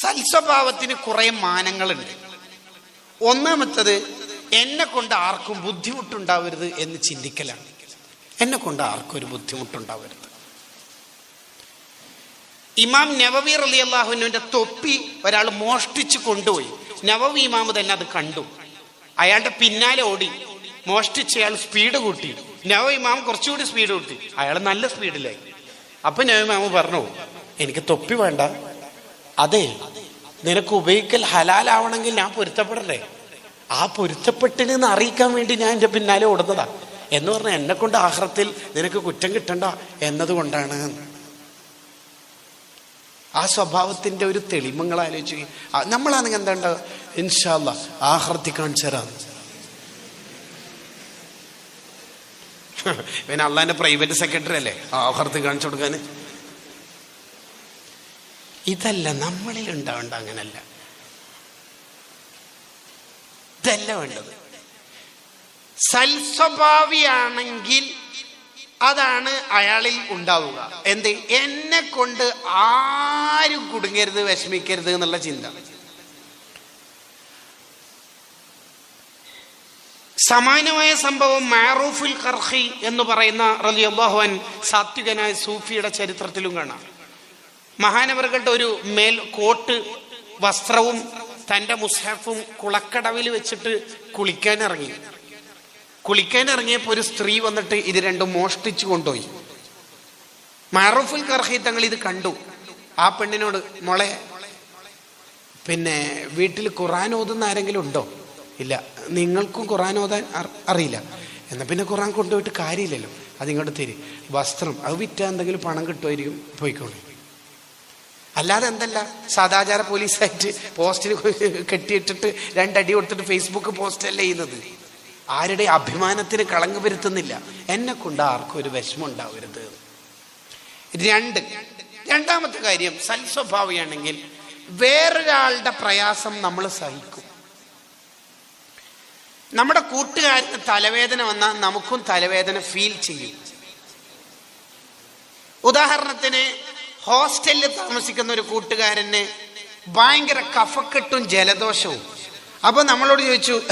സൽസ്വഭാവത്തിന് കുറെ മാനങ്ങളുണ്ട്. ഒന്നാമത്തത് എന്നെ കൊണ്ട് ആർക്കും ബുദ്ധിമുട്ടുണ്ടാവരുത് എന്ന് ചിന്തിക്കലാണ്. എന്നെ കൊണ്ട് ആർക്കും ഒരു ബുദ്ധിമുട്ടുണ്ടാവരുത്. ഇമാം നവവി അലി അള്ളാഹുവിന്റെ തൊപ്പി ഒരാൾ മോഷ്ടിച്ചു കൊണ്ടുപോയി. നവവി ഇമാമ് തന്നെ അത് കണ്ടു. അയാളുടെ പിന്നാലെ ഓടി. മോഷ്ടിച്ച് അയാൾ സ്പീഡ് കൂട്ടി. നവ ഇമാം കുറച്ചുകൂടി സ്പീഡ് കൂട്ടി. അയാൾ നല്ല സ്പീഡിലായി. അപ്പൊ നവ ഇമാമ് പറഞ്ഞു എനിക്ക് തൊപ്പി വേണ്ട. അതെ നിനക്ക് ഉപയോഗിക്കൽ ഹലാലാവണമെങ്കിൽ ഞാൻ പൊരുത്തപ്പെടണ്ടേ ആ പൊരുത്തപ്പെട്ടിനെന്ന് അറിയിക്കാൻ വേണ്ടി ഞാൻ എന്റെ പിന്നാലെ ഓടുന്നതാ. എന്ന് പറഞ്ഞാൽ എന്നെ കൊണ്ട് ആഹ്റത്തിൽ നിനക്ക് കുറ്റം കിട്ടണ്ട എന്നതുകൊണ്ടാണ്. ആ സ്വഭാവത്തിന്റെ ഒരു തെളിമങ്ങൾ ആലോചിച്ച് നമ്മളാണെങ്കിൽ എന്താ ഉണ്ടാവുക? ഇൻഷാല്ല ആഹ്റത്തി കാണിച്ചു പിന്നെ അള്ളാന്റെ പ്രൈവറ്റ് സെക്രട്ടറി അല്ലേ? ആഹ്റത്തി കാണിച്ചു കൊടുക്കാൻ. ഇതല്ല നമ്മളിൽ ഉണ്ടാവേണ്ട അങ്ങനല്ല. ഇതല്ല വേണ്ടത്. സൽസ്വഭാവിയാണെങ്കിൽ അതാണ് അയാളിൽ ഉണ്ടാവുക. എന്ത്? എന്നെ കൊണ്ട് ആരും കുടുങ്ങരുത് വിഷമിക്കരുത് എന്നുള്ള ചിന്ത. സമാനമായ സംഭവം മാറൂഫുൽ കർഹി എന്ന് പറയുന്ന റലിയബാഹുവൻ സാത്വികനായ സൂഫിയുടെ ചരിത്രത്തിലും കാണാം. മഹാനവറുകളുടെ ഒരു മേൽ കോട്ട് വസ്ത്രവും തന്റെ മുസ്ഹഫും കുളക്കടവിൽ വെച്ചിട്ട് കുളിക്കാൻ ഇറങ്ങി. കുളിക്കാൻ ഇറങ്ങിയപ്പോൾ ഒരു സ്ത്രീ വന്നിട്ട് ഇത് രണ്ടും മോഷ്ടിച്ചു കൊണ്ടുപോയി. മാറൂഫുൽ കർഹി തങ്ങൾ ഇത് കണ്ടു. ആ പെണ്ണിനോട് മോളെ പിന്നെ വീട്ടിൽ ഖുറാൻ ഓതുന്ന ആരെങ്കിലും ഉണ്ടോ? ഇല്ല നിങ്ങൾക്കും ഖുറാൻ ഓതാൻ അറിയില്ല. എന്നാൽ പിന്നെ ഖുറാൻ കൊണ്ടുപോയിട്ട് കാര്യമില്ലല്ലോ. അതിങ്ങോട്ട് തരി. വസ്ത്രം അത് വിറ്റാ എന്തെങ്കിലും പണം കിട്ടുമായിരിക്കും പോയിക്കോളൂ. അല്ലാതെ എന്തല്ല? സദാചാര പോലീസായിട്ട് പോസ്റ്റിൽ കെട്ടിയിട്ടിട്ട് രണ്ടടി കൊടുത്തിട്ട് ഫേസ്ബുക്ക് പോസ്റ്റ് അല്ലേ ചെയ്യുന്നത്. ആരുടെ അഭിമാനത്തിന് കളങ്ക് വരുത്തുന്നില്ല. എന്നെ കൊണ്ട് ആർക്കും ഒരു വിഷമം ഉണ്ടാവരുത് രണ്ട് രണ്ടാമത്തെ കാര്യം സൽസ്വഭാവിയാണെങ്കിൽ വേറൊരാളുടെ പ്രയാസം നമ്മൾ സഹിക്കും. നമ്മുടെ കൂട്ടുകാരന് തലവേദന വന്നാൽ നമുക്കും തലവേദന ഫീൽ ചെയ്യും. ഉദാഹരണത്തിന് ഹോസ്റ്റലിൽ താമസിക്കുന്ന ഒരു കൂട്ടുകാരന് ഭയങ്കര കഫക്കെട്ടും ജലദോഷവും. അപ്പൊ നമ്മളോട് ചോദിച്ചു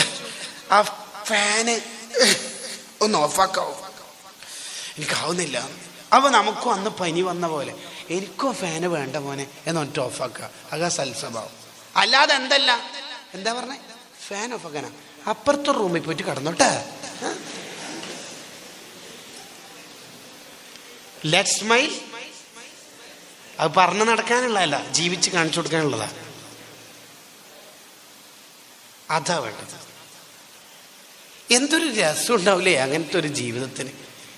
ആ ഫാന് ഒന്ന് ഓഫാക്കാവോ? എനിക്കാവുന്നില്ല. അപ്പൊ നമുക്കും അന്ന് പനി വന്ന പോലെ എനിക്കും ഫാന് വേണ്ട മോനെ എന്നൊറ്റ ഓഫാക്കുക അക സൽസ്വഭാവം. അല്ലാതെ എന്തല്ല? എന്താ പറഞ്ഞേ? ഫാൻ ഓഫ് ഓഫാക്കാനാ. അപ്പുറത്തെ റൂമിൽ പോയിട്ട് കടന്നോട്ടെ. ലെറ്റ് സ്മൈൽ അത് പറഞ്ഞു നടക്കാനുള്ളതല്ല ജീവിച്ച് കാണിച്ചു കൊടുക്കാനുള്ളതാ. അതാ വേണ്ടത്. എന്തൊരു രസം ഉണ്ടാവില്ലേ അങ്ങനത്തെ ഒരു ജീവിതത്തിന്?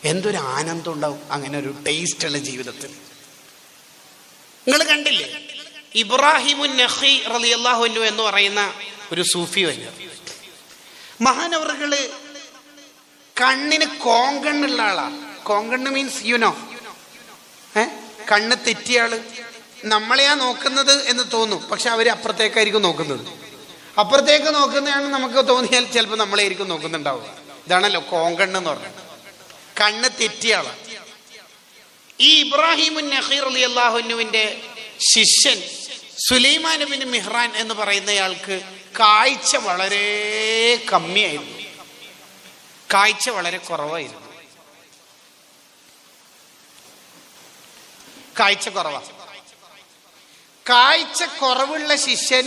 എന്തൊരു ആനന്ദം ഉണ്ടാവും അങ്ങനെ ഒരു ടേസ്റ്റ് ഉള്ള ജീവിതത്തിന്? നിങ്ങൾ കണ്ടില്ലേ? ഇബ്രാഹിമു നഖി റളിയല്ലാഹു അൻഹു എന്ന് പറയുന്ന ഒരു സൂഫി വല്ല മഹാനവറുകൾ കണ്ണിന് കോങ്കണ്ണുള്ള ആളാ. കോങ്കണ്ണ് മീൻസ് യുനോ ഏ? കണ്ണ് തെറ്റിയാൾ. നമ്മളെയാ നോക്കുന്നത് എന്ന് തോന്നും. പക്ഷെ അവർ അപ്പുറത്തേക്കായിരിക്കും നോക്കുന്നത്. അപ്പുറത്തേക്ക് നോക്കുന്നതാണ് നമുക്ക് തോന്നിയാൽ ചിലപ്പോൾ നമ്മളെയായിരിക്കും നോക്കുന്നുണ്ടാവുക. ഇതാണല്ലോ കോങ്കണ്ണ് എന്ന് പറഞ്ഞത്. കണ്ണ് തെറ്റിയാൾ. ഈ ഇബ്രാഹിമുൻ നഹീർ അലി അള്ളാഹുനുവിന്റെ ശിഷ്യൻ സുലൈമാൻ ബിൻ മിഹ്റാൻ എന്ന് പറയുന്നയാൾക്ക് കാഴ്ച വളരെ കമ്മിയായിരുന്നു. കാഴ്ച വളരെ കുറവായിരുന്നു. കാഴ്ച കുറവാണ് കാഴ്ച കുറവുള്ള ശിഷ്യൻ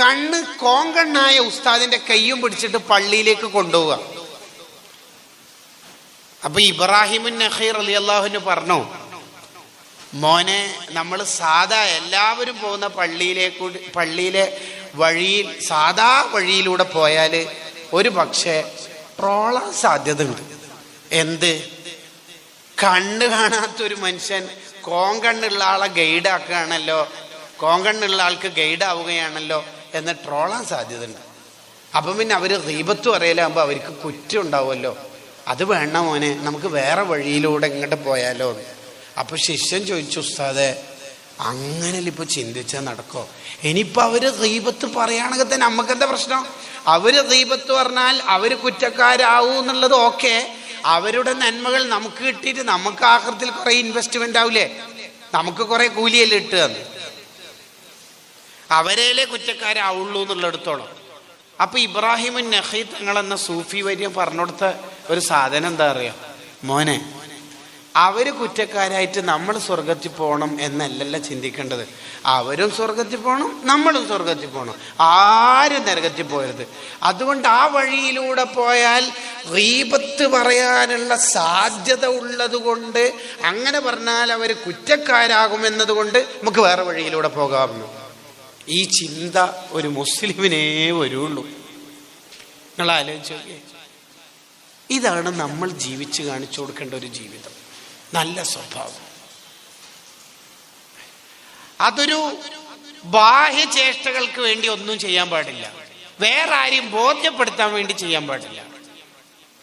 കണ്ണ് കോങ്കണ്ണായ ഉസ്താദിന്റെ കയ്യും പിടിച്ചിട്ട് പള്ളിയിലേക്ക് കൊണ്ടുപോവുക അപ്പൊ ഇബ്രാഹിമുൻ നഹീർ അലി അള്ളാഹുന് പറഞ്ഞു മോനെ നമ്മൾ സാധാ എല്ലാവരും പോകുന്ന പള്ളിയിലേക്ക് പള്ളിയിലെ വഴിയിൽ സാധാ വഴിയിലൂടെ പോയാൽ ഒരു പക്ഷേ ട്രോളാൻ സാധ്യതയുണ്ട്. എന്ത്? കണ്ണ് കാണാത്തൊരു മനുഷ്യൻ കോങ്കണ്ണുള്ള ആളെ ഗൈഡാക്കുകയാണല്ലോ കോങ്കണ്ണുള്ള ആൾക്ക് ഗൈഡാവുകയാണല്ലോ എന്ന് ട്രോളാൻ സാധ്യതയുണ്ട്. അപ്പം പിന്നെ അവർ ദീപത്ത് പറയലാകുമ്പോൾ അവർക്ക് കുറ്റം ഉണ്ടാവുമല്ലോ. അത് വേണ്ട മോനെ നമുക്ക് വേറെ വഴിയിലൂടെ ഇങ്ങോട്ട് പോയാലോ. അപ്പോൾ ശിഷ്യൻ ചോദിച്ചു ഉസ്താദെ അങ്ങനെ ഇപ്പോൾ ചിന്തിച്ചാൽ നടക്കോ? ഇനിയിപ്പോൾ അവർ ദീപത്ത് പറയുകയാണെങ്കിൽ തന്നെ നമുക്കെന്താ പ്രശ്നം? അവർ ദീപത്ത് പറഞ്ഞാൽ അവർ കുറ്റക്കാരാവൂ എന്നുള്ളത് ഓക്കെ അവരുടെ നന്മകൾ നമുക്ക് കിട്ടിയിട്ട് നമുക്ക് ആഹൃത്തിൽ കുറെ ഇൻവെസ്റ്റ്മെന്റ് ആവില്ലേ നമുക്ക് കുറെ കൂലിയല്ലേ ഇട്ടുക അവരേലെ കുറ്റക്കാരാവുള്ളൂ എന്നുള്ളിടത്തോളം. അപ്പൊ ഇബ്രാഹിമിൻ നഹി തങ്ങൾ എന്ന സൂഫി വര്യം പറഞ്ഞുകൊടുത്ത ഒരു സാധനം എന്താ അറിയാം? മോനെ അവർ കുറ്റക്കാരായിട്ട് നമ്മൾ സ്വർഗത്തിൽ പോകണം എന്നല്ലല്ല ചിന്തിക്കേണ്ടത്. അവരും സ്വർഗത്തിൽ പോകണം നമ്മളും സ്വർഗത്തിൽ പോകണം ആരും നരകത്തിൽ പോയരുത് അതുകൊണ്ട് ആ വഴിയിലൂടെ പോയാൽ റീപത്ത് പറയാനുള്ള സാധ്യത ഉള്ളതുകൊണ്ട് അങ്ങനെ പറഞ്ഞാൽ അവർ കുറ്റക്കാരാകുമെന്നത് കൊണ്ട് നമുക്ക് വേറെ വഴിയിലൂടെ പോകാമെന്ന്. ഈ ചിന്ത ഒരു മുസ്ലിമിനേ വരുള്ളൂ. നിങ്ങൾ ആലോചിച്ച് ഇതാണ് നമ്മൾ ജീവിച്ച് കാണിച്ചു കൊടുക്കേണ്ട ഒരു ജീവിതം. നല്ല സ്വഭാവം. അതൊരു ബാഹ്യചേഷ്ടകൾക്ക് വേണ്ടി ഒന്നും ചെയ്യാൻ പാടില്ല. വേറെ ആരെയും ബോധ്യപ്പെടുത്താൻ വേണ്ടി ചെയ്യാൻ പാടില്ല.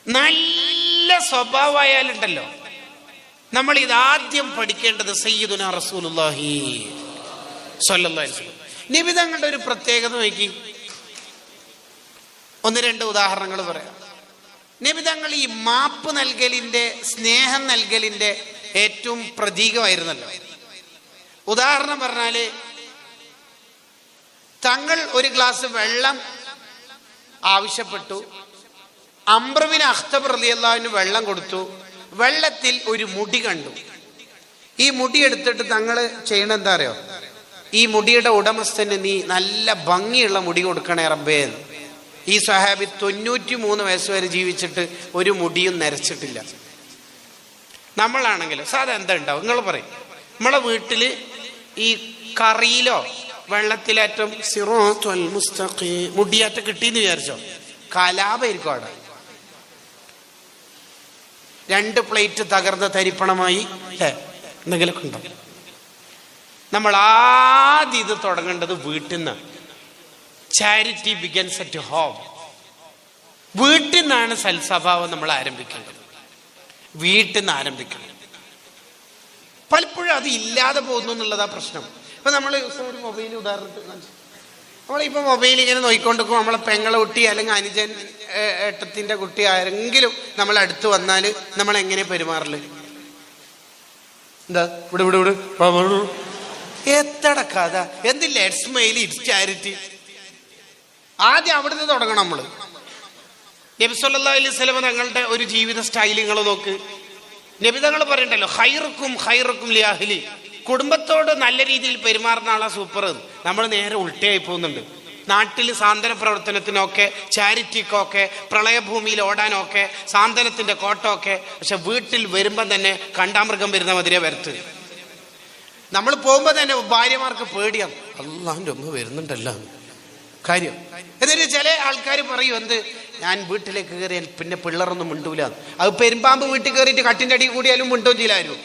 നല്ല സ്വഭാവമായാലുണ്ടല്ലോ. നമ്മൾ ഇതാദ്യം പഠിക്കേണ്ടത് സയ്യിദുന റസൂലുള്ളാഹി സ്വല്ലല്ലാഹി നിബിതങ്ങളുടെ ഒരു പ്രത്യേകത നോക്കി. ഒന്ന് രണ്ട് ഉദാഹരണങ്ങൾ പറയാം. നിബിതങ്ങൾ ഈ മാപ്പ് നൽകലിന്റെ സ്നേഹം നൽകലിന്റെ ഏറ്റവും പ്രതീകമായിരുന്നല്ലോ. ഉദാഹരണം പറഞ്ഞാൽ തങ്ങൾ ഒരു ഗ്ലാസ് വെള്ളം ആവശ്യപ്പെട്ടു. അമ്പ്രവിന് അഖ്തബ് റളിയല്ലാഹുവിന് വെള്ളം കൊടുത്തു. വെള്ളത്തിൽ ഒരു മുടി കണ്ടു. ഈ മുടി എടുത്തിട്ട് തങ്ങൾ ചെയ്യണ എന്താ അറിയോ? ഈ മുടിയുടെ ഉടമസ്ഥന് നീ നല്ല ഭംഗിയുള്ള മുടി കൊടുക്കണേ റബ്ബേ എന്ന്. ഈ സഹാബി തൊണ്ണൂറ്റി മൂന്ന് വയസ്സ് വരെ ജീവിച്ചിട്ട് ഒരു മുടിയും നരച്ചിട്ടില്ല. നമ്മളാണെങ്കിലും സാധാ എന്താ ഉണ്ടാവും? നിങ്ങൾ പറയും. നമ്മളെ വീട്ടിൽ ഈ കറിയിലോ വെള്ളത്തിലേറ്റം സിറോത്തുൽ മുസ്തഖീ മുടിയാറ്റ കിട്ടിയെന്ന് വിചാരിച്ചോ? കലാപായിരിക്കും അവിടെ. രണ്ട് പ്ലേറ്റ് തകർന്ന തരിപ്പണമായി അല്ലേ? എന്തെങ്കിലുമൊക്കെ ഉണ്ടോ? നമ്മൾ ആദ്യം ഇത് തുടങ്ങേണ്ടത് വീട്ടിൽ നിന്ന് ചാരിറ്റി ബിഗൻസ് അറ്റ് ഹോം വീട്ടിൽ നിന്നാണ് സൽസ്വഭാവം നമ്മൾ ആരംഭിക്കേണ്ടത്. വീട്ടിൽ നിന്ന് ആരംഭിക്കണം. പലപ്പോഴും അത് ഇല്ലാതെ പോകുന്നു എന്നുള്ളതാ പ്രശ്നം. ഇപ്പൊ നമ്മൾ ഒരു മൊബൈൽ ഉദാഹരണത്തിന് കാണിച്ചു. നമ്മളിപ്പോ മൊബൈൽ ഇങ്ങനെ നോക്കിക്കൊണ്ടിരിക്കും നമ്മളെ പെങ്ങളെ കുട്ടി അല്ലെങ്കിൽ അനുജൻ ഏട്ടത്തിന്റെ കുട്ടി ആരെങ്കിലും നമ്മൾ അടുത്ത് വന്നാൽ നമ്മൾ എങ്ങനെ പെരുമാറൽ? എന്താ? ഇവിടെ ഇവിടെ ഇവിടെ. എത്ര കഥ. എന്തില്ല ഇറ്റ്സ് ചാരിറ്റി? ആദ്യം അവിടുന്ന് തുടങ്ങണം നമ്മൾ നബി സല്ലല്ലാഹു അലൈഹി സ്വലമ തങ്ങളുടെ ഒരു ജീവിത സ്റ്റൈൽ നിങ്ങൾ നോക്ക്. നബി തങ്ങൾ പറയണ്ടല്ലോ ഹൈറുക്കും ഹൈറുക്കും ലിയാഹ്ലി കുടുംബത്തോട് നല്ല രീതിയിൽ പെരുമാറുന്ന ആളാ സൂപ്പർ. നമ്മൾ നേരെ ഉൾട്ടയായി പോകുന്നുണ്ട്. നാട്ടിൽ സാന്ത്വന പ്രവർത്തനത്തിനൊക്കെ ചാരിറ്റിക്കൊക്കെ പ്രളയഭൂമിയിൽ ഓടാനൊക്കെ സാന്ത്വനത്തിന്റെ കോട്ടമൊക്കെ പക്ഷെ വീട്ടിൽ വരുമ്പം തന്നെ കണ്ടാമൃഗം വരുന്ന മതിരെ വരത്ത്. നമ്മൾ പോകുമ്പോൾ തന്നെ ഭാര്യമാർക്ക് പേടിയാണ് അല്ലാണ്ട് ഒന്ന് വരുന്നുണ്ടല്ലോ. കാര്യം. എന്നിട്ട് ചില ആൾക്കാർ പറയും എന്ത്? ഞാൻ വീട്ടിലേക്ക് കയറിയാൽ പിന്നെ പിള്ളറൊന്നും മിണ്ടൂല. അത് പെരുമ്പാമ്പ് വീട്ടിൽ കയറിയിട്ട് കട്ടിന്റെ അടി കൂടിയാലും മിണ്ടോ ചെയ്യില്ലായിരുന്നു.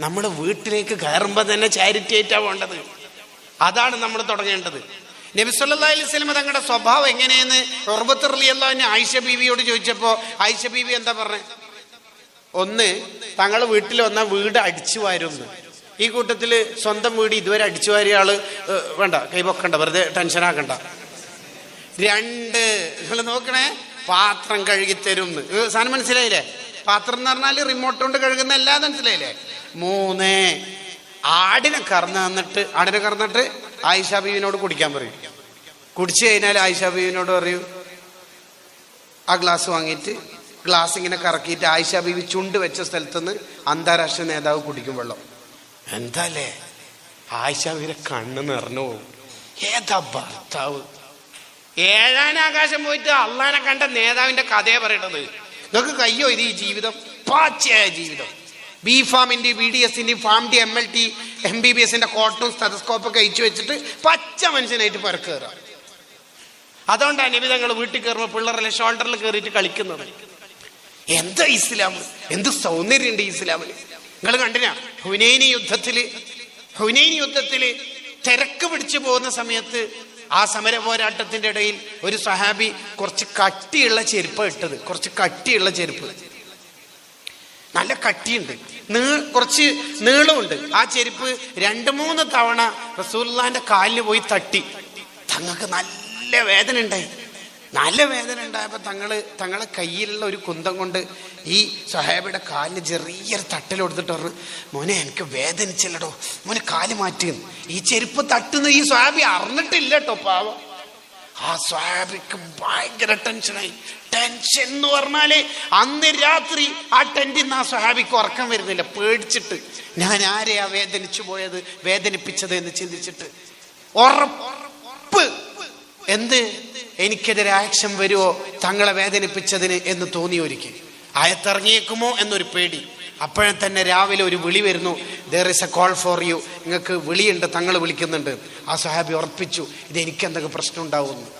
നമ്മൾ വീട്ടിലേക്ക് കയറുമ്പോൾ തന്നെ ചാരിറ്റി ആയിട്ടാ വേണ്ടത് അതാണ് നമ്മൾ തുടങ്ങേണ്ടത്. നബി സ്വലമ തങ്ങളുടെ സ്വഭാവം എങ്ങനെയെന്ന് ഉർബത്ത് എന്നെ ആയിഷ ബീവിയോട് ചോദിച്ചപ്പോൾ ആയിഷ ബീവി എന്താ പറഞ്ഞത് ഒന്ന് തങ്ങൾ വീട്ടിൽ വന്നാൽ വീട് അടിച്ചു വാരുന്നു. ഈ കൂട്ടത്തിൽ സ്വന്തം വീട് ഇതുവരെ അടിച്ചു വാരിയ ആൾ വേണ്ട കൈപൊക്കണ്ട വെറുതെ ടെൻഷൻ ആക്കണ്ട. രണ്ട് നിങ്ങൾ നോക്കണേ പാത്രം കഴുകി തരും സാധനം മനസ്സിലായില്ലേ? പാത്രം എന്ന് പറഞ്ഞാൽ റിമോട്ട് കൊണ്ട് കഴുകുന്ന എല്ലാം മനസ്സിലായില്ലേ? മൂന്ന് ആടിനെ കറന്ന് തന്നിട്ട് ആടിനെ കറന്നിട്ട് ആയിഷാ ബീവിനോട് കുടിക്കാൻ പറയും. കുടിച്ചു കഴിഞ്ഞാൽ ആയിഷാ ബീവിനോട് പറയൂ ആ ഗ്ലാസ് വാങ്ങിയിട്ട് ഗ്ലാസ് ഇങ്ങനെ കറക്കിയിട്ട് ആയിഷാ ബീവി ചുണ്ട് വെച്ച സ്ഥലത്തുനിന്ന് അന്താരാഷ്ട്ര നേതാവ് കുടിക്കും വെള്ളം. എന്താല്ലേ ആയിഷ അവരെ കണ്ണ് നിറഞ്ഞു പോകും ഏതാ ഭർത്താവ്? ഏഴാൻ ആകാശം പോയിട്ട് അള്ളാനെ കണ്ട നേതാവിന്റെ കഥയെ പറയണത്. നിങ്ങൾക്ക് കയ്യോ ഇത് ഈ ജീവിതം? പാച്ചയായ ജീവിതം. ബി ഫാമിന്റെ ബി ഡി എസിന്റെ pharm D M L T M B B എസിന്റെ കോട്ടും സ്റ്റെതസ്കോപ്പൊക്കെ അയച്ചു വെച്ചിട്ട് പച്ച മനുഷ്യനായിട്ട് പരക്കേറുക അതുകൊണ്ടാണ് നിബിതങ്ങൾ വീട്ടിൽ കയറുമ്പോൾ പിള്ളേരെ ഷോൾഡറിൽ കയറിയിട്ട് കളിക്കുന്നത്. എന്താ ഇസ്ലാം? എന്ത് സൗന്ദര്യമുണ്ട് ഇസ്ലാമിന് നിങ്ങൾ കണ്ടില്ല? ഹുനൈനി യുദ്ധത്തിൽ ഹുനൈനി യുദ്ധത്തിൽ തിരക്ക് പിടിച്ചു പോകുന്ന സമയത്ത് ആ സമര പോരാട്ടത്തിന്റെ ഇടയിൽ ഒരു സഹാബി കുറച്ച് കട്ടിയുള്ള ചെരുപ്പ് ഇട്ടത്. കുറച്ച് കട്ടിയുള്ള ചെരുപ്പ്. നല്ല കട്ടിയുണ്ട്. നീ കുറച്ച് നീളമുണ്ട്. ആ ചെരുപ്പ് രണ്ട് മൂന്ന് തവണ റസൂല്ലാന്റെ കാലിൽ പോയി തട്ടി. തങ്ങൾക്ക് നല്ല വേദന ഉണ്ടായി. നല്ല വേദന ഉണ്ടായപ്പോൾ തങ്ങൾ തങ്ങളെ കയ്യിലുള്ള ഒരു കുന്തം കൊണ്ട് ഈ സഹാബിയുടെ കാലിന് ചെറിയൊരു തട്ടൽ കൊടുത്തിട്ട് പറഞ്ഞു മോനെ എനിക്ക് വേദനിച്ചില്ലടോ. മോനെ കാൽ മാറ്റി. ഈ ചെരുപ്പ് തട്ടുന്ന ഈ സ്വാബി അറിഞ്ഞിട്ടില്ല കേട്ടോ പാവം. ആ സ്വാബിക്ക് ഭയങ്കര ടെൻഷനായി ടെൻഷൻ എന്ന് പറഞ്ഞാൽ അന്ന് രാത്രി ആ ടെന്റിന്ന് ആ സ്വാബിക്ക് ഉറക്കം വരുന്നില്ല. പേടിച്ചിട്ട്. ഞാൻ ആരെയാ വേദനിച്ചു പോയത് വേദനിപ്പിച്ചത്? എന്ന് ചിന്തിച്ചിട്ട്. ഉറപ്പ്. എന്ത്? എനിക്കെതിരെ ആക്ഷൻ വരുമോ തങ്ങളെ വേദനിപ്പിച്ചതിന് എന്ന് തോന്നി ഒരിക്കൽ. ആയത്തിറങ്ങിയേക്കുമോ എന്നൊരു പേടി. അപ്പോഴെ തന്നെ രാവിലെ ഒരു വിളി വരുന്നു. There is a call for you നിങ്ങൾക്ക് വിളിയുണ്ട് തങ്ങൾ വിളിക്കുന്നുണ്ട്. ആ സഹാബി ഉറപ്പിച്ചു ഇത് എനിക്ക് എന്തൊക്കെ പ്രശ്നം ഉണ്ടാവുന്നു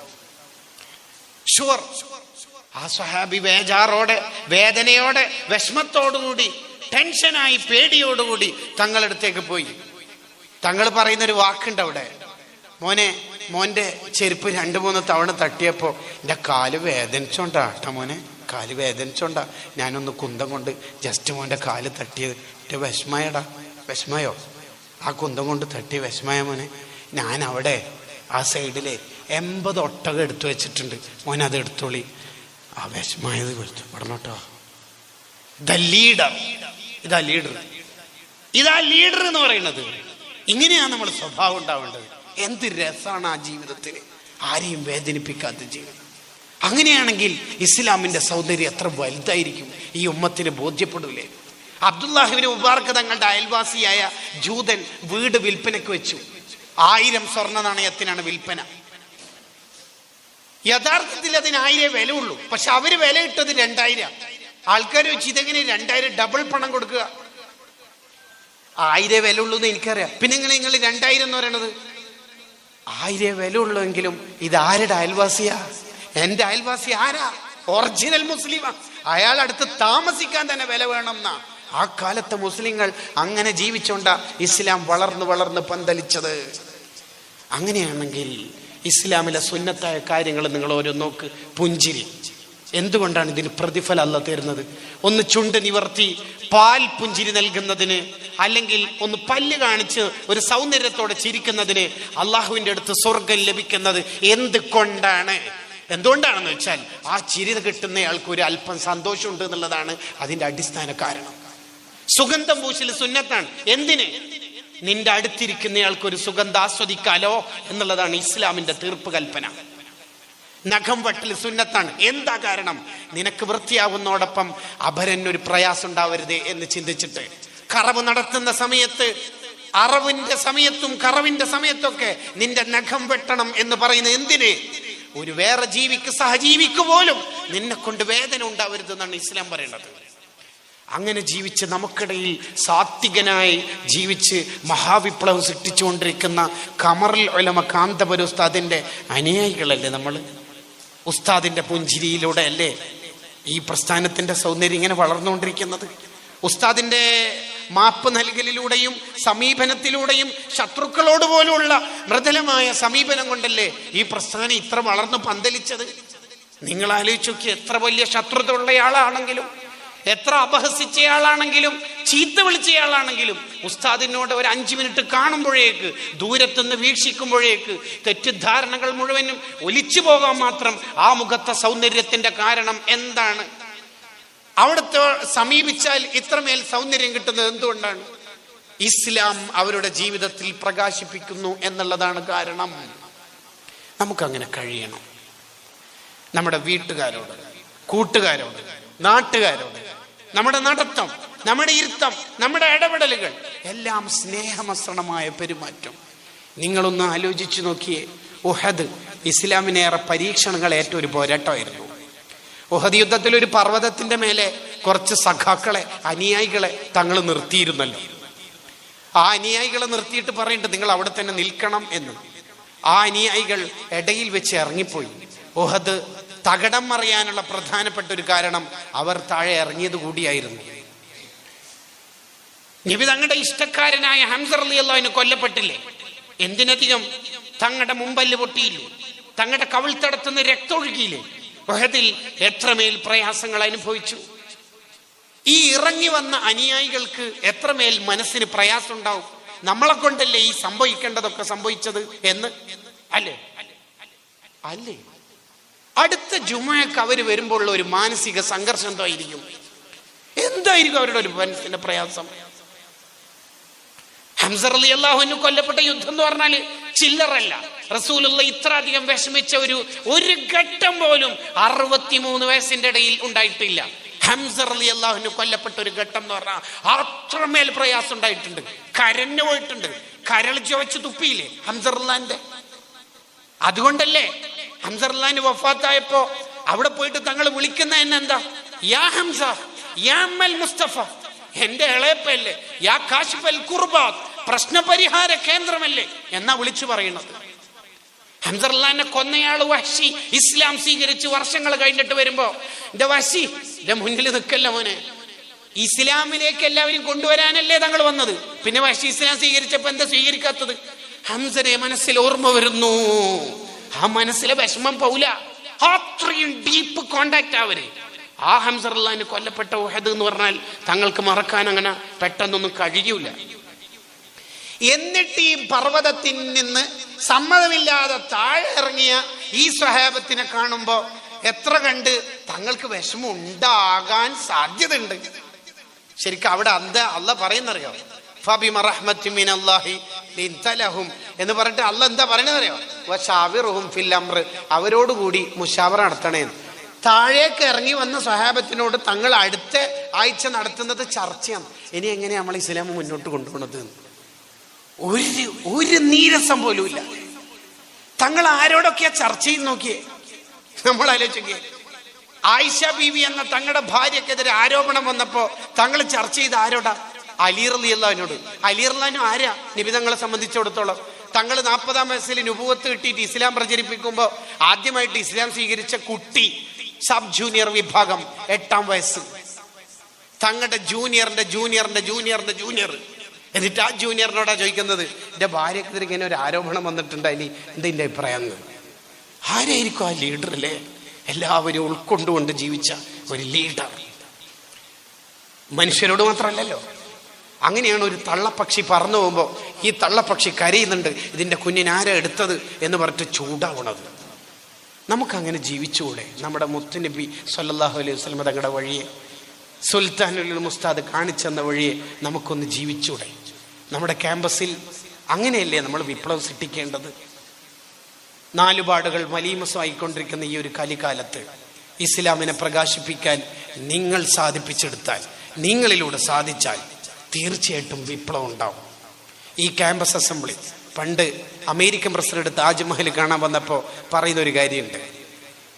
ഷുവർ ആ സഹാബി വേജാറോടെ വേദനയോടെ വിഷമത്തോടുകൂടി ടെൻഷനായി പേടിയോടുകൂടി തങ്ങളടുത്തേക്ക് പോയി. തങ്ങൾ പറയുന്നൊരു വാക്കുണ്ട് അവിടെ. മോനെ മോന്റെ ചെരുപ്പ് രണ്ടു മൂന്ന് തവണ തട്ടിയപ്പോ എന്റെ കാൽ വേദനിച്ചോണ്ടാ കേട്ടോ മോനെ കാൽ വേദനിച്ചോണ്ടാ ഞാനൊന്ന് കുന്തം കൊണ്ട് ജസ്റ്റ് മോന്റെ കാൽ തട്ടിയത്. എന്റെ വിഷമയടാ. വിഷമയോ? ആ കുന്തം കൊണ്ട് തട്ടി വിഷമയ മോനെ. ഞാൻ അവിടെ ആ സൈഡിൽ എൺപത് ഒട്ടകം എടുത്തു വെച്ചിട്ടുണ്ട്. മോൻ അത് എടുത്തോളി. ആ വിഷമായത് കൊടുത്തു പറഞ്ഞോട്ടോ ലീഡർ. ഇതാ ലീഡർ. ഇതാ ലീഡർ എന്ന് പറയുന്നത്. ഇങ്ങനെയാണ് നമ്മൾ സ്വഭാവം ഉണ്ടാവേണ്ടത്. എന്ത് രസമാണ് ആ ജീവിതത്തിന് ആരെയും വേദനിപ്പിക്കാത്ത ജീവിതം. അങ്ങനെയാണെങ്കിൽ ഇസ്ലാമിന്റെ സൗന്ദര്യം എത്ര വലുതായിരിക്കും. ഈ ഉമ്മത്തിന് ബോധ്യപ്പെടൂലേ. അബ്ദുല്ലാഹിബിന് മുബാർക്ക് തങ്ങളുടെ അയൽവാസിയായ ജൂതൻ വീട് വിൽപ്പനയ്ക്ക് വെച്ചു. ആയിരം സ്വർണ നാണയത്തിനാണ് വിൽപ്പന. യഥാർത്ഥത്തിൽ അതിന് ആയിരം വില ഉള്ളൂ പക്ഷെ അവർ വില ഇട്ടത് രണ്ടായിരം. ആൾക്കാർ വെച്ച് ഇതെങ്ങനെ രണ്ടായിരം ഡബിൾ പണം കൊടുക്കുക? ആയിരം വില ഉള്ളൂ എന്ന് എനിക്കറിയാം. പിന്നെ നിങ്ങൾ നിങ്ങൾ രണ്ടായിരം എന്ന് പറയണത്? ആയിരം വില ഉള്ളെങ്കിലും ഇത് ആരുടെ അയൽവാസിയാ? എന്റെ അയൽവാസി ആരാ? ഒറിജിനൽ മുസ്ലിമാ. അയാൾ അടുത്ത് താമസിക്കാൻ തന്നെ വില വേണം ആ കാലത്തെ മുസ്ലിങ്ങൾ അങ്ങനെ ജീവിച്ചോണ്ട ഇസ്ലാം വളർന്ന് വളർന്ന് പന്തലിച്ചത്. അങ്ങനെയാണെങ്കിൽ ഇസ്ലാമിലെ സുന്നത്തായ കാര്യങ്ങൾ നിങ്ങൾ ഓരോ നോക്ക്. പുഞ്ചിരി. എന്തുകൊണ്ടാണ് ഇതിന് പ്രതിഫലം അല്ല തരുന്നത്? ഒന്ന് ചുണ്ട് നിവർത്തി പാൽ പുഞ്ചിരി നൽകുന്നതിന് അല്ലെങ്കിൽ ഒന്ന് പല്ല് കാണിച്ച് ഒരു സൗന്ദര്യത്തോടെ ചിരിക്കുന്നതിന് അള്ളാഹുവിന്റെ അടുത്ത് സ്വർഗം ലഭിക്കുന്നത് എന്തുകൊണ്ടാണ്? എന്തുകൊണ്ടാണെന്ന് വെച്ചാൽ ആ ചിരി കിട്ടുന്നയാൾക്ക് ഒരു അല്പം സന്തോഷമുണ്ട് എന്നുള്ളതാണ് അതിന്റെ അടിസ്ഥാന കാരണം. സുഗന്ധം പൂശൽ സുന്നത്താണ്. എന്തിന്? നിന്റെ അടുത്തിരിക്കുന്നയാൾക്ക് ഒരു സുഗന്ധം ആസ്വദിക്കാലോ എന്നുള്ളതാണ് ഇസ്ലാമിന്റെ തീർപ്പ് കൽപ്പന. നഖം വെട്ടൽ സുന്നത്താണ്. എന്താ കാരണം? നിനക്ക് വൃത്തിയാവുന്നതോടൊപ്പം അപരനൊരു പ്രയാസം ഉണ്ടാവരുത് എന്ന് ചിന്തിച്ചിട്ട്. കറവ് നടത്തുന്ന സമയത്ത് അറവിന്റെ സമയത്തും കറവിന്റെ സമയത്തൊക്കെ നിന്റെ നഖം വെട്ടണം എന്ന് പറയുന്ന എന്തിന്? ഒരു വേറെ ജീവിക്ക് സഹജീവിക്ക് പോലും നിന്നെ കൊണ്ട് വേദന ഉണ്ടാവരുത് എന്നാണ് ഇസ്ലാം പറയുന്നത് അങ്ങനെ ജീവിച്ച് നമുക്കിടയിൽ സാത്വികനായി ജീവിച്ച് മഹാവിപ്ലവം സൃഷ്ടിച്ചുകൊണ്ടിരിക്കുന്ന കമറിൽ ഒലമ കാന്തപുര ഉസ്താദിന്റെ അനുയായികളല്ലേ നമ്മൾ ഉസ്താദിന്റെ പുഞ്ചിരിയിലൂടെ അല്ലേ ഈ പ്രസ്ഥാനത്തിന്റെ സൗന്ദര്യം ഇങ്ങനെ വളർന്നുകൊണ്ടിരിക്കുന്നത്? ഉസ്താദിന്റെ മാപ്പ് നൽകലിലൂടെയും സമീപനത്തിലൂടെയും ശത്രുക്കളോട് പോലുള്ള മൃദുലമായ സമീപനം കൊണ്ടല്ലേ ഈ പ്രസ്ഥാനം ഇത്ര വളർന്നു പന്തലിച്ചത്? നിങ്ങൾ ആലോചിച്ചു എത്ര വലിയ ശത്രുത ഉള്ളയാളാണെങ്കിലും എത്ര അപഹസിച്ചയാളാണെങ്കിലും ചീത്ത വിളിച്ചയാളാണെങ്കിലും ഉസ്താദിനോട് ഒരു അഞ്ചു മിനിറ്റ് കാണുമ്പോഴേക്ക് ദൂരത്തുനിന്ന് വീക്ഷിക്കുമ്പോഴേക്ക് തെറ്റിദ്ധാരണകൾ മുഴുവനും ഒലിച്ചു പോകാൻ മാത്രം ആ മുഖത്തെ സൗന്ദര്യത്തിന്റെ കാരണം എന്താണ്? അവിടുത്തെ സമീപിച്ചാൽ ഇത്രമേൽ സൗന്ദര്യം കിട്ടുന്നത് എന്തുകൊണ്ടാണ്? ഇസ്ലാം അവരുടെ ജീവിതത്തിൽ പ്രകാശിപ്പിക്കുന്നു എന്നുള്ളതാണ് കാരണം. നമുക്കങ്ങനെ കഴിയണം. നമ്മുടെ വീട്ടുകാരോട് കൂട്ടുകാരോട് നാട്ടുകാരോട് നമ്മുടെ നടത്തം നമ്മുടെ ഇരുത്തം നമ്മുടെ ഇടപെടലുകൾ എല്ലാം സ്നേഹമസ്രണമായ പെരുമാറ്റം. നിങ്ങളൊന്ന് ആലോചിച്ചു നോക്കിയേ. ഉഹദ് ഇസ്ലാമിനേറെ പരീക്ഷണങ്ങൾ ഏറ്റ ഒരു പോരാട്ടമായിരുന്നു. ഉഹദ് യുദ്ധത്തിൽ ഒരു പർവതത്തിന്റെ മേലെ കുറച്ച് സഖാക്കളെ അനുയായികളെ തങ്ങൾ നിർത്തിയിരുന്നല്ലോ. ആ അനുയായികളെ നിർത്തിയിട്ട് പറയുന്നുണ്ട് നിങ്ങൾ അവിടെ തന്നെ നിൽക്കണം എന്ന്. ആ അനുയായികൾ ഇടയിൽ വെച്ച് ഇറങ്ങിപ്പോയി. ഉഹദ് തകടം മറിയാനുള്ള പ്രധാനപ്പെട്ട ഒരു കാരണം അവർ താഴെ ഇറങ്ങിയത് കൂടിയായിരുന്നു. നബി തങ്ങളുടെ ഇഷ്ടക്കാരനായ ഹംസർ അലി അള്ളാഹിന് കൊല്ലപ്പെട്ടില്ലേ? എന്തിനധികം? തങ്ങളുടെ മുമ്പല്ല് പൊട്ടിയില്ലേ? തങ്ങളുടെ കവിൾത്തടത്തുനിന്ന് രക്തമൊഴുകിയില്ലേ ഒഹദിൽ എത്രമേൽ പ്രയാസങ്ങൾ അനുഭവിച്ചു? ഈ ഇറങ്ങി വന്ന അനുയായികൾക്ക് എത്രമേൽ മനസ്സിന് പ്രയാസം ഉണ്ടാവും നമ്മളെ കൊണ്ടല്ലേ ഈ സംഭവിക്കേണ്ടതൊക്കെ സംഭവിച്ചത് എന്ന്? അല്ലേ? അല്ലേ? അടുത്ത ജുമയൊക്കെ അവർ വരുമ്പോൾ ഉള്ള ഒരു മാനസിക സംഘർഷം എന്തായിരിക്കും? എന്തായിരിക്കും അവരുടെ ഒരു മനസ്സിന്റെ പ്രയാസം? ഹംസർ അലി അള്ളാഹുവിന് കൊല്ലപ്പെട്ട യുദ്ധം എന്ന് പറഞ്ഞാൽ ചില്ലറല്ല. റസൂലുള്ള ഇത്ര അധികം വിഷമിച്ച ഒരു ഒരു ഘട്ടം പോലും അറുപത്തിമൂന്ന് വയസ്സിന്റെ ഇടയിൽ ഉണ്ടായിട്ടില്ല. ഹംസർ അലി അള്ളാഹുവിന് കൊല്ലപ്പെട്ട ഒരു ഘട്ടം എന്ന് പറഞ്ഞാൽ അത്രമേൽ പ്രയാസം ഉണ്ടായിട്ടുണ്ട്. കരഞ്ഞു പോയിട്ടുണ്ട്. കരൾ ചുവച്ച് തുപ്പിയില്ലേ ഹംസർ അള്ളാന്റെ അതുകൊണ്ടല്ലേ ഹംസർലാന് വഫാത്തായപ്പോ അവിടെ പോയിട്ട് തങ്ങൾ വിളിക്കുന്ന എന്നെ എന്താ? യാ ഹംസ യാ മുസ്തഫ എന്റെ ഇളയപ്പല്ലേ യാ കാശിഫൽ കുർബാത്ത് പ്രശ്നപരിഹാര കേന്ദ്രമല്ലേ എന്നാ വിളിച്ചു പറയുന്നത്. ഹംസർലാനെ കൊന്നയാൾ വഹ്ഷി ഇസ്ലാം സ്വീകരിച്ച് വർഷങ്ങൾ കഴിഞ്ഞിട്ട് വരുമ്പോ എന്റെ വഹ്ഷി എന്റെ മുന്നിൽ നിൽക്കല്ല മോനെ ഇസ്ലാമിലേക്ക് എല്ലാവരും കൊണ്ടുവരാനല്ലേ തങ്ങൾ വന്നത്? പിന്നെ വഹ്ഷി ഇസ്ലാം സ്വീകരിച്ചപ്പോ എന്താ സ്വീകരിക്കാത്തത്? ഹംസനെ മനസ്സിൽ ഓർമ്മ വരുന്നു. ആ മനസ്സിലെ വിഷമം പോവില്ല. അത്രയും ഡീപ്പ് കോണ്ടാക്ട് അവർ. ആ ഹംസർലാന് കൊല്ലപ്പെട്ട ഉഹദ് എന്ന് പറഞ്ഞാൽ തങ്ങൾക്ക് മറക്കാൻ അങ്ങനെ പെട്ടെന്നൊന്നും കഴിയൂല. എന്നിട്ട് ഈ പർവതത്തിൽ നിന്ന് സമ്മതമില്ലാതെ താഴെ ഇറങ്ങിയ ഈ സ്വഹാബത്തിനെ കാണുമ്പോ എത്ര കണ്ട് തങ്ങൾക്ക് വിഷമം ഉണ്ടാകാൻ സാധ്യതയുണ്ട്. ശരിക്കും അവിടെ അന്ത അല്ല പറയുന്നറിയോ? ഫബിമ മിനല്ലാഹി ലിൻതലഹും എന്ന് പറഞ്ഞിട്ട് അല്ല എന്താ പറയണതറിയോ വശാവിറുഹും ഫിൽ അംറ്. അവരോടുകൂടി മുഷാവർ നടത്തണേന്ന് താഴേക്ക് ഇറങ്ങി വന്ന സ്വഹാബത്തിനോട് തങ്ങൾ അടുത്ത ആഴ്ച നടത്തുന്നത് ചർച്ചയാണ്. ഇനി എങ്ങനെ നമ്മൾ ഇസ്ലാം മുന്നോട്ട് കൊണ്ടുപോകുന്നത് ഒരു ഒരു നീരസം പോലും ഇല്ല. തങ്ങൾ ആരോടൊക്കെയാ ചർച്ച ചെയ്ത് നോക്കിയേ? നമ്മൾ ആലോചിക്കേ ആയിഷ ബീവി എന്ന തങ്ങളുടെ ഭാര്യക്കെതിരെ ആരോപണം വന്നപ്പോ തങ്ങൾ ചർച്ച ചെയ്ത് ആരോടാ? അലീർ അലി അള്ളഹാനോട് അലീർ അള്ളഹാനും ആരാ നിബിതങ്ങളെ സംബന്ധിച്ചിടത്തോളം. തങ്ങൾ നാൽപ്പതാം വയസ്സിൽ നുപുവത്ത് കിട്ടിയിട്ട് ഇസ്ലാം പ്രചരിപ്പിക്കുമ്പോൾ ആദ്യമായിട്ട് ഇസ്ലാം സ്വീകരിച്ച കുട്ടി സബ് ജൂനിയർ വിഭാഗം എട്ടാം വയസ്സ്. തങ്ങളുടെ ജൂനിയറിന്റെ ജൂനിയറിന്റെ ജൂനിയറിന്റെ ജൂനിയർ എന്നിട്ട് ആ ജൂനിയറിനോടാ ചോദിക്കുന്നത് എന്റെ ഭാര്യക്കെതിരെ ഇങ്ങനെ ഒരു ആരോപണം വന്നിട്ടുണ്ട് അതിന് എന്താ എന്റെ അഭിപ്രായം ആരായിരിക്കും ആ ലീഡർ അല്ലേ? എല്ലാവരും ഉൾക്കൊണ്ടുകൊണ്ട് ജീവിച്ച ഒരു ലീഡർ മനുഷ്യരോട് മാത്രമല്ലല്ലോ. അങ്ങനെയാണ് ഒരു തള്ളപ്പക്ഷി പറന്നു പോകുമ്പോൾ ഈ തള്ളപ്പക്ഷി കരയുന്നുണ്ട് ഇതിന്റെ കുഞ്ഞിനാരാ എടുത്തത് എന്ന് പറഞ്ഞിട്ട് ചൂടാവണത്. നമുക്കങ്ങനെ ജീവിച്ചുകൂടെ? നമ്മുടെ മുത്തുനബി സല്ലാഹു അലൈഹി വസ്ലമ തങ്ങളുടെ വഴിയെ സുൽത്താനുൽ മുസ്താദ് കാണിച്ചെന്ന വഴിയെ നമുക്കൊന്ന് ജീവിച്ചൂടെ നമ്മുടെ ക്യാമ്പസിൽ അങ്ങനെയല്ലേ നമ്മൾ വിപ്ലവം സൃഷ്ടിക്കേണ്ടത്? നാലുപാടുകൾ മലീമസമായിക്കൊണ്ടിരിക്കുന്ന ഈ ഒരു കലികാലത്ത് ഇസ്ലാമിനെ പ്രകാശിപ്പിക്കാൻ നിങ്ങൾ സാധിപ്പിച്ചെടുത്താൽ നിങ്ങളിലൂടെ സാധിച്ചാൽ തീർച്ചയായിട്ടും വിപ്ലവം ഉണ്ടാവും. ഈ ക്യാമ്പസ് അസംബ്ലി. പണ്ട് അമേരിക്കൻ പ്രസിഡന്റ് താജ്മഹൽ കാണാൻ വന്നപ്പോൾ പറയുന്ന ഒരു കാര്യമുണ്ട്.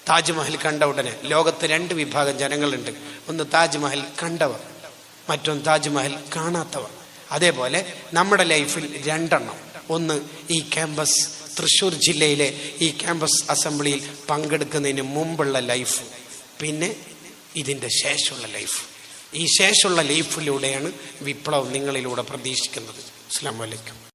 താജ്മഹൽ കണ്ട ഉടനെ ലോകത്ത് രണ്ട് വിഭാഗം ജനങ്ങളുണ്ട്. ഒന്ന് താജ്മഹൽ കണ്ടവർ മറ്റൊന്ന് താജ്മഹൽ കാണാത്തവർ. അതേപോലെ നമ്മുടെ ലൈഫിൽ രണ്ടെണ്ണം. ഒന്ന് ഈ ക്യാമ്പസ് തൃശ്ശൂർ ജില്ലയിലെ ഈ ക്യാമ്പസ് അസംബ്ലിയിൽ പങ്കെടുക്കുന്നതിന് മുമ്പുള്ള ലൈഫ്. പിന്നെ ഇതിന്റെ ശേഷമുള്ള ലൈഫ്. ഈ ശേഷമുള്ള ലൈഫിലൂടെയാണ് വിപ്ലവം നിങ്ങളിലൂടെ പ്രതീക്ഷിക്കുന്നത്. അസ്സാം വലൈക്കും